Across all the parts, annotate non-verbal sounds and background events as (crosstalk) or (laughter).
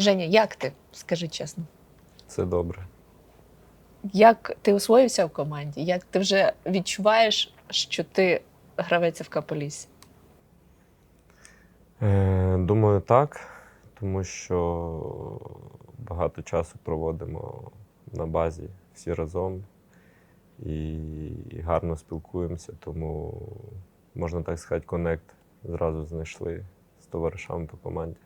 Женя, як ти? Скажи чесно. Це добре. Як ти освоївся в команді? Як ти вже відчуваєш, що ти гравець ФК Полісся? Е, думаю, так, тому що багато часу проводимо на базі всі разом і гарно спілкуємося, тому можна так сказати, коннект зразу знайшли з товаришами по команді.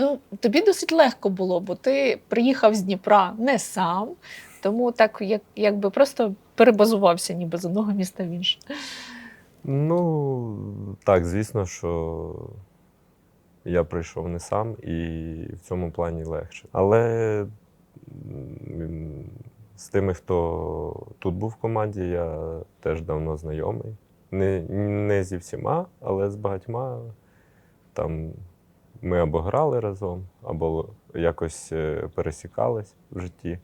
Ну, тобі досить легко було, бо ти приїхав з Дніпра не сам, тому так як, якби просто перебазувався ніби з одного міста в інше. Ну, так, звісно, що я прийшов не сам і в цьому плані легше. Але з тими, хто тут був в команді, я теж давно знайомий. Не, не зі всіма, але з багатьма. Там ми або грали разом, або якось е, пересікались в житті.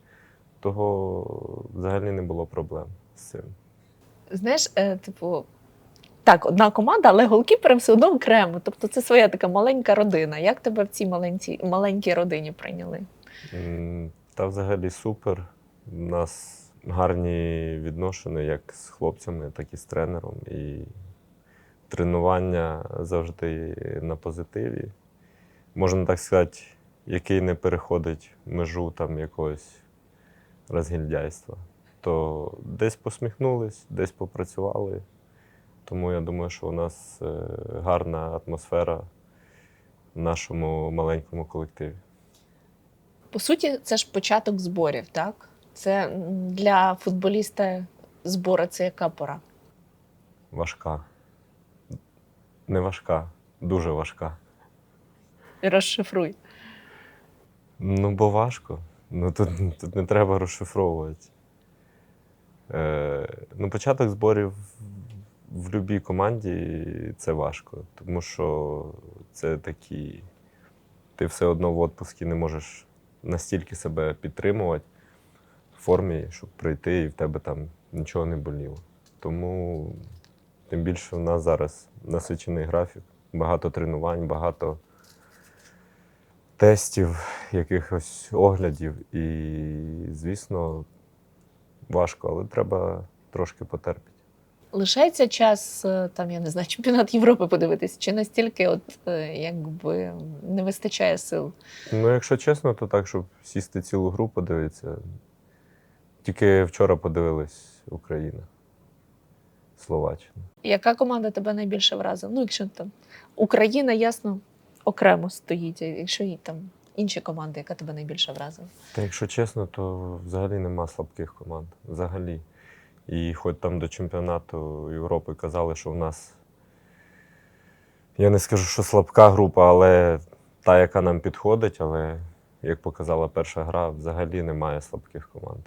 Того взагалі не було проблем з цим. Знаєш, е, типу, так, одна команда, але голкіпером все одно окремо. Тобто це своя така маленька родина. Як тебе в цій маленькій, маленькій родині прийняли? Та взагалі супер. У нас гарні відношення як з хлопцями, так і з тренером. І тренування завжди на позитиві. Можна так сказати, який не переходить межу там якогось розгільдяйства. То десь посміхнулись, десь попрацювали. Тому я думаю, що у нас е, гарна атмосфера в нашому маленькому колективі. По суті, це ж початок зборів, так? Це для футболіста збори це яка пора? Важка. Не важка, дуже важка. Розшифруй. Ну, бо важко. Ну, тут, тут не треба розшифровувати. Е, ну, початок зборів в будь-якій команді це важко, тому що це такі. Ти все одно в відпуску не можеш настільки себе підтримувати в формі, щоб прийти і в тебе там нічого не боліло. Тому тим більше в нас зараз насичений графік, багато тренувань, багато тестів, якихось оглядів. І, звісно, важко, але треба трошки потерпіти. Лишається час, е, там, я не знаю, (laughs) чемпіонат Європи подивитись, чи настільки от, е, якби не вистачає сил? Ну, якщо чесно, то так, щоб сісти цілу гру, подивитися. Тільки вчора подивилась Україна, Словаччина. Яка команда тебе найбільше вразила? Ну, якщо там Україна, ясно, окремо стоїть, якщо і там інші команди, яка тебе найбільше вразила? Та якщо чесно, то взагалі нема слабких команд. Взагалі. І хоч там до чемпіонату Європи казали, що в нас. Я не скажу, що слабка група, але та, яка нам підходить, але як показала перша гра, взагалі немає слабких команд.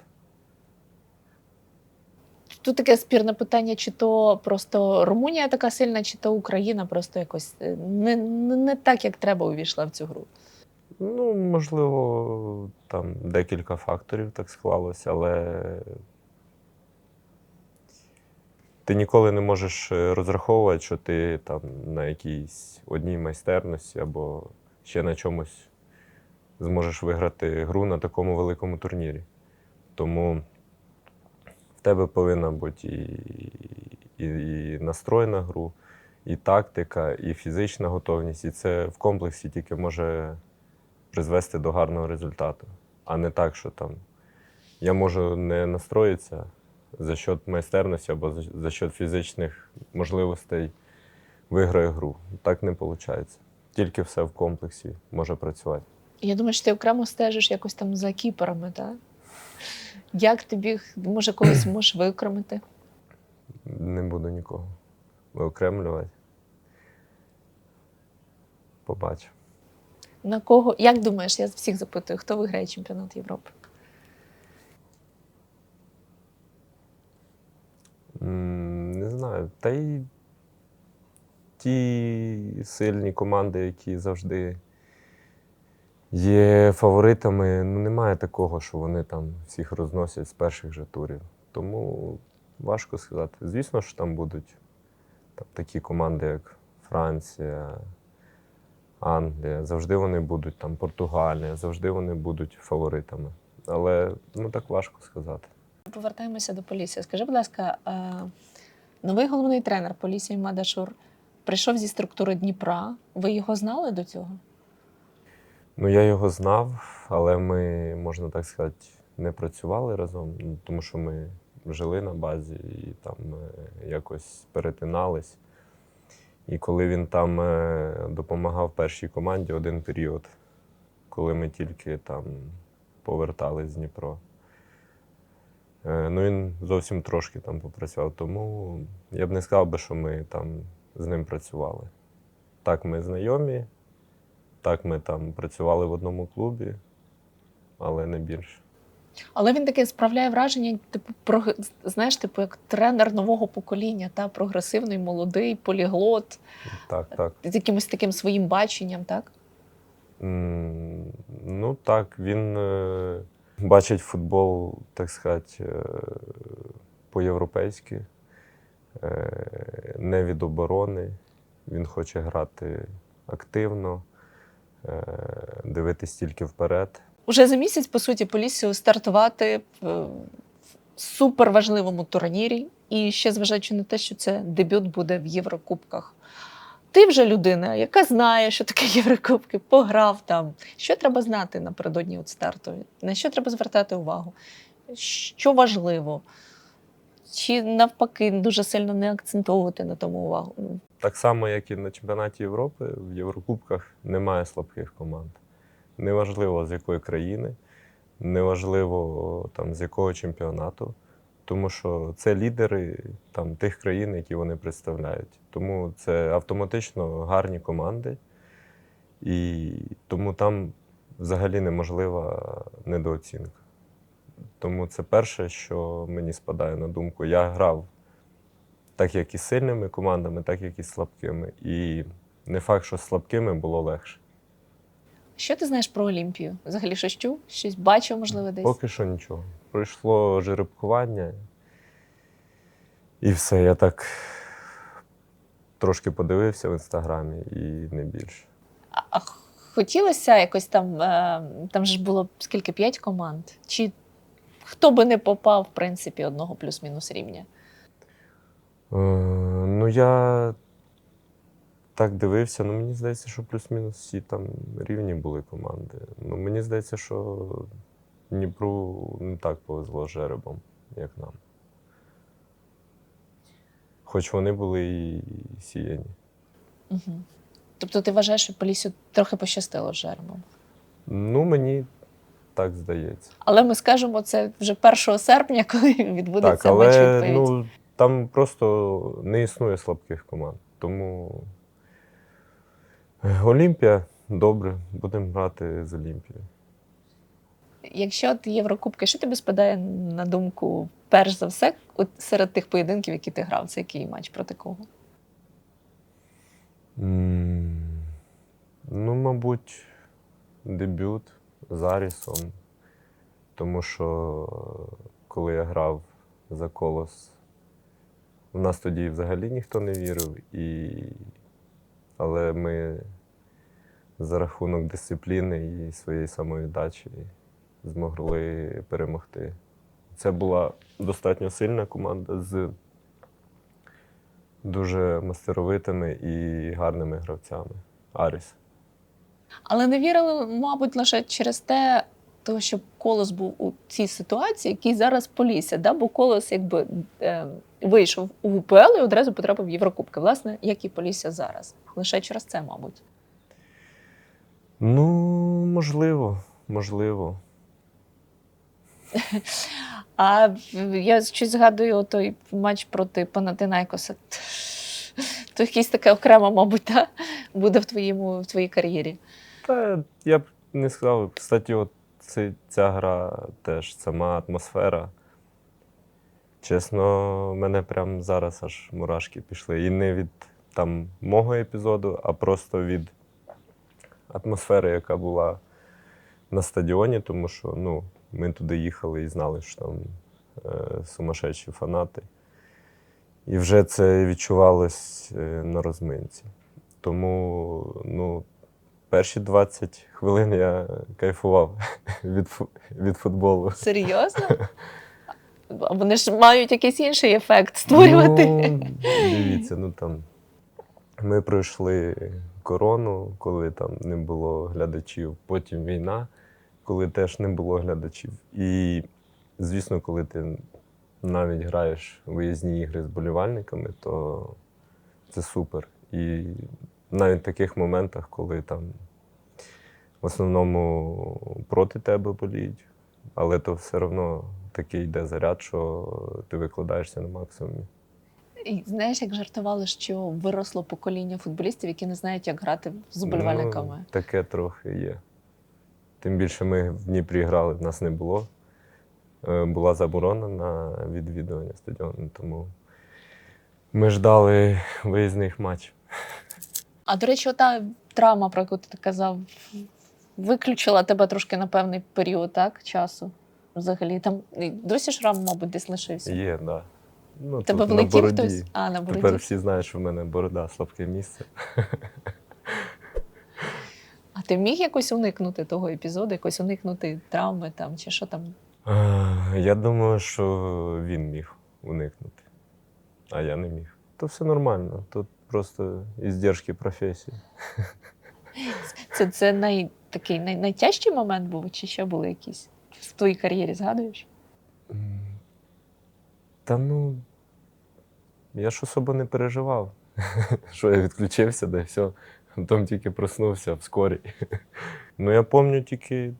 Тут таке спірне питання, чи то просто Румунія така сильна, чи то Україна просто якось е, не, не, так, як треба, увійшла в цю гру. Ну, можливо, там декілька факторів так склалося, але ти ніколи не можеш е, розраховувати, що ти там на якійсь одній майстерності або ще на чомусь зможеш виграти гру на такому великому турнірі. Тому тебе повинна бути і, і, і настрой на гру, і тактика, і фізична готовність. І це в комплексі тільки може призвести до гарного результату, а не так, що там я можу не настроїтися за счет майстерності або за, за счет фізичних можливостей виграю гру. Так не виходить. Тільки все в комплексі може працювати. Я думаю, що ти окремо стежиш якось там за кіперами, так? Як тобі, може, когось (clears throat) можеш викремити? Не буду нікого виокремлювати. Побачу. На кого? Як думаєш, я всіх запитую, хто виграє чемпіонат Європи? Не знаю. Та й ті сильні команди, які завжди є фаворитами, ну немає такого, що вони там всіх розносять з перших же турів. Тому важко сказати. Звісно, що там будуть там, такі команди, як Франція, Англія, завжди вони будуть там Португалія, завжди вони будуть фаворитами. Але ну так важко сказати. Повертаємося до Полісся. Скажи, будь ласка, новий головний тренер Полісся Мадашур прийшов зі структури Дніпра. Ви його знали до цього? Ну, я його знав, але ми, можна так сказати, не працювали разом, ну, тому що ми жили на базі і там е, якось перетинались. І коли він там е, допомагав першій команді один період, коли ми тільки там повертались з Дніпро. Е, Ну, він зовсім трошки там попрацював, тому я б не сказав би, що ми там з ним працювали. Так, ми знайомі, так, ми там працювали в одному клубі, але не більше. Але він таке справляє враження, типу, про знаєш, типу, як тренер нового покоління, та прогресивний, молодий, поліглот, Так, так. з якимось таким своїм баченням, так? М, Ну так, він е, бачить футбол, так сказати, е, по-європейськи, е, не від оборони. Він хоче грати активно, дивитись тільки вперед. Уже за місяць, по суті, Поліссю стартувати в е, суперважливому турнірі. І ще зважаючи на те, що це дебют буде в Єврокубках. Ти вже людина, яка знає, що таке (laughs) Єврокубки, пограв там. Що треба знати напередодні от старту? На що треба звертати увагу? Що важливо? Чи навпаки дуже сильно не акцентовувати на тому увагу? Так само, як і на чемпіонаті Європи, в Єврокубках немає слабких команд. Неважливо з якої країни, неважливо там, з якого чемпіонату, тому що це лідери там, тих країн, які вони представляють. Тому це автоматично гарні команди, і тому там взагалі неможлива недооцінка. Тому це перше, що мені спадає на думку. Я грав так як і сильними командами, так як і слабкими. І не факт, що слабкими було легше. Що ти знаєш про Олімпію? Взагалі щось чув? Щось бачив, можливо, десь? Поки що нічого. Пройшло жеребкування. І все, я так трошки подивився в інстаграмі і не більше. А, хотілося якось там, е, там ж було скільки п'ять команд? Чи хто би не попав, в принципі, одного плюс-мінус рівня? Е, ну, я так дивився, ну мені здається, що плюс-мінус всі там рівні були команди. Ну, мені здається, що Дніпру не так повезло з жеребом, як нам. Хоч вони були і сіяні. Угу. Тобто ти вважаєш, що Полісю трохи пощастило з жеребом? Ну, мені так здається. Але ми скажемо це вже 1 серпня, коли відбудеться Так, матч але відповідь. ну, там просто не існує слабких команд. Тому Олімпія добре, будемо грати з Олімпією. Якщо от Єврокубки, що тобі спадає на думку, перш за все, от серед тих поєдинків, які ти грав, це який матч проти кого? М, Ну, мабуть, дебют з Арісом. Тому що коли я грав за колос, в нас тоді взагалі ніхто не вірив. І... Але ми за рахунок дисципліни і своєї самовіддачі змогли перемогти. Це була достатньо сильна команда з дуже мастеровитими і гарними гравцями. Аріс. Але не вірили, мабуть, лише через те, того, що колос був у цій ситуації, який зараз Полісся, да? бо колос якби е, вийшов у УПЛ і одразу потрапив в Єврокубки. Власне, як і Полісся зараз. Лише через це, мабуть. Ну, можливо, можливо. (laughs) А я щось згадую той матч проти Панатинайкоса. То якийсь таке окремо, мабуть, та, буде в, твоєму, в твоїй кар'єрі. Та я б не сказав. Кстати, от це, ця гра теж сама атмосфера. Чесно, мене прямо зараз аж мурашки пішли. І не від там мого епізоду, а просто від атмосфери, яка була на стадіоні, тому що ну, ми туди їхали і знали, що там е, сумасшедші фанати. І вже це відчувалось е, на розминці. Тому ну, перші 20 хвилин я кайфував (laughs) від, від футболу. Серйозно? (laughs) Вони ж мають якийсь інший ефект створювати. Ну, дивіться, ну там ми пройшли корону, коли там не було глядачів, потім війна, коли теж не було глядачів. І, звісно, коли ти навіть граєш виїзні ігри з болівальниками, то це супер. І навіть в таких моментах, коли там в основному проти тебе боліють, але то все одно такий йде заряд, що ти викладаєшся на максимумі. І знаєш, як жартували, що виросло покоління футболістів, які не знають, як грати з уболівальниками. Ну, таке трохи є. Тим більше ми в Дніпрі грали, в нас не було. Е, Була заборона на відвідування стадіону, тому ми ждали виїзних матчів. А до речі, ота травма, про яку ти казав, виключила тебе трошки на певний період так, часу. Взагалі, там досі шрам, мабуть, десь лишився. Є, так. Да. Ну, Тебе влетів хтось? А, на бороді. Тепер всі знають, що в мене борода слабке місце. А ти міг якось уникнути того епізоду, якось уникнути травми там, чи що там? Я думаю, що він міг уникнути, а я не міг. То все нормально. Тут просто іздержки професії. Це, це най, такий най, найтяжчий момент був, чи ще були якісь в твоїй кар'єрі, згадуєш? Та ну, я ж особо не переживав, (laughs) що я відключився, да і все. Потім тільки проснувся вскорі. Ну, я пам'ятаю тільки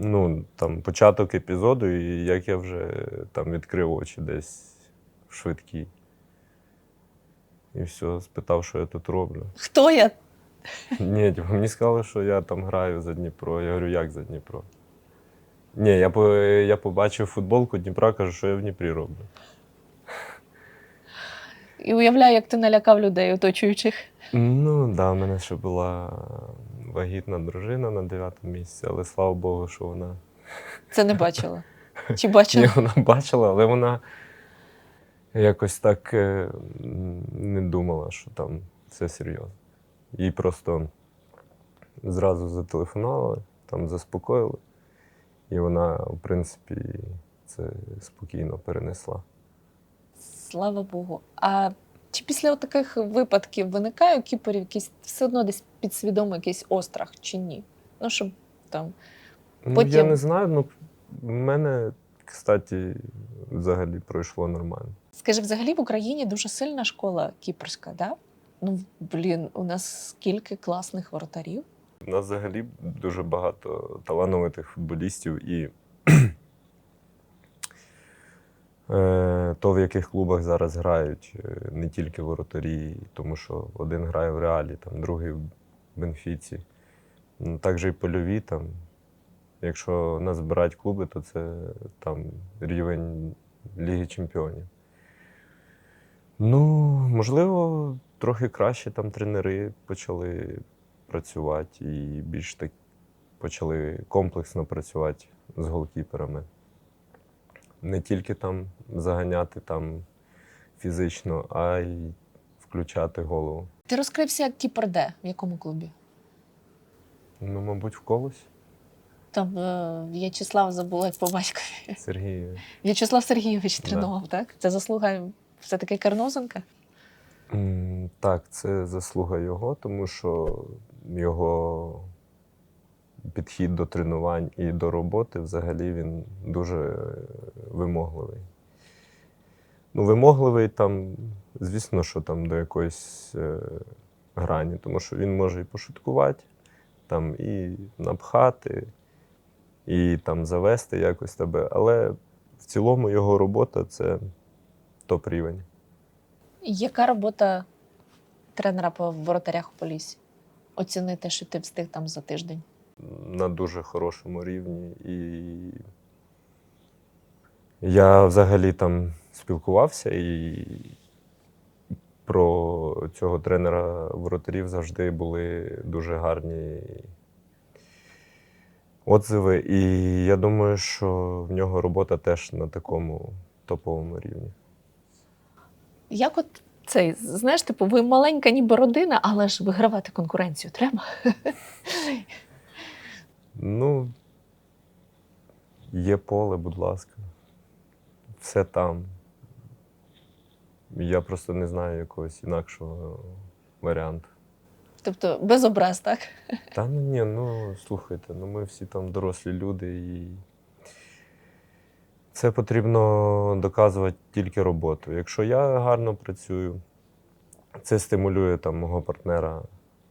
ну, там, початок епізоду, і як я вже там відкрив очі десь в швидкій. І все, спитав, що я тут роблю. Хто я? Ні, типу, мені сказали, що я там граю за Дніпро. Я говорю, як за Дніпро? Ні, я, по- я побачив футболку Дніпра, кажу, що я в Дніпрі роблю. І уявляю, як ти налякав людей, оточуючих. Ну, так, да, в мене ще була вагітна дружина на дев'ятому місці, але слава Богу, що вона. Це не бачила. (laughs) Чи Ні, бачила? вона бачила, але вона якось так е, не думала, що там все серйозно. Їй просто зразу зателефонували, там заспокоїли, і вона, в принципі, це спокійно перенесла. Слава Богу. А після таких випадків виникає у кіперів якийсь все одно десь підсвідомий якийсь острах чи ні? Ну, щоб там. Ну, я не знаю, ну в мене, кстати, взагалі пройшло нормально. Скажи, взагалі в Україні дуже сильна школа кіперська, да? Ну, блін, у нас скільки класних воротарів. У нас взагалі дуже багато талановитих футболістів і е, то, в яких клубах зараз грають, е, не тільки воротарі, тому що один грає в реалі, там, другий в Бенфіці. Ну, також і польові там. Якщо нас збирають клуби, то це там рівень Ліги Чемпіонів. Ну, можливо, трохи краще там тренери почали працювати і більш так почали комплексно працювати з голкіперами. Не тільки там заганяти там фізично, а й включати голову. Ти розкрився як кіпер де? В якому клубі? Ну, мабуть, в колось Там е, В'ячеслав забула, як по батькові. Сергій. В'ячеслав Сергійович Да. тренував, так? Це заслуга все-таки Карнозенка? М, Так, це заслуга його, тому що його підхід до тренувань і до роботи взагалі він дуже вимогливий. Ну, вимогливий там, звісно, що там до якоїсь е, грані, тому що він може і пошуткувати, там, і напхати, і там завести якось тебе. Але в цілому його робота це топ-рівень. Яка робота тренера по воротарях у полісі? Оцінити, що ти встиг там за тиждень. На дуже хорошому рівні. І я взагалі там спілкувався і про цього тренера воротарів завжди були дуже гарні отзиви. І я думаю, що в нього робота теж на такому топовому рівні. Як от цей, знаєш, типу, ви маленька ніби родина, але ж вигравати конкуренцію треба. Ну, є поле, будь ласка. Все там. Я просто не знаю якогось інакшого варіанту. Тобто без образ, так? (laughs) Та ну ні, ну слухайте, ну ми всі там дорослі люди і це потрібно доказувати тільки роботою. Якщо я гарно працюю, це стимулює там мого партнера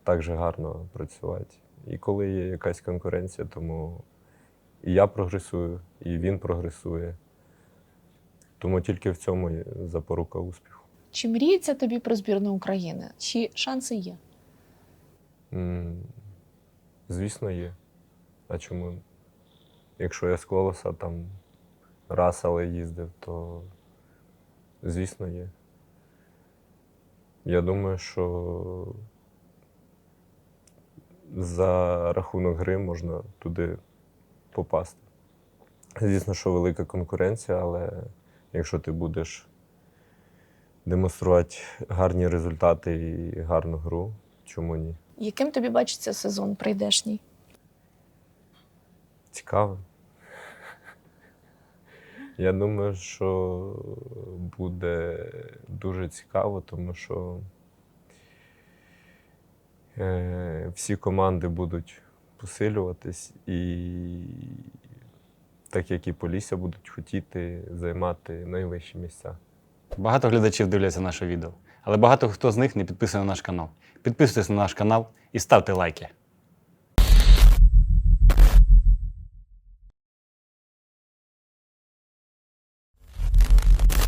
також гарно працювати. І коли є якась конкуренція, тому і я прогресую, і він прогресує. Тому тільки в цьому є запорука успіху. Чи мріється тобі про збірну України? Чи шанси є? М, Звісно, є. А чому? Якщо я з колоса там раз, але їздив, то звісно є. Я думаю, що за рахунок гри можна туди попасти. Звісно, що велика конкуренція, але якщо ти будеш демонструвати гарні результати і гарну гру, чому ні? Яким тобі бачиться сезон прийдешній? Цікаво. Я думаю, що буде дуже цікаво, тому що всі команди будуть посилюватись, і так як і Полісся будуть хотіти займати найвищі місця. Багато глядачів дивляться наше відео, але багато хто з них не підписаний на наш канал. Підписуйтесь на наш канал і ставте лайки.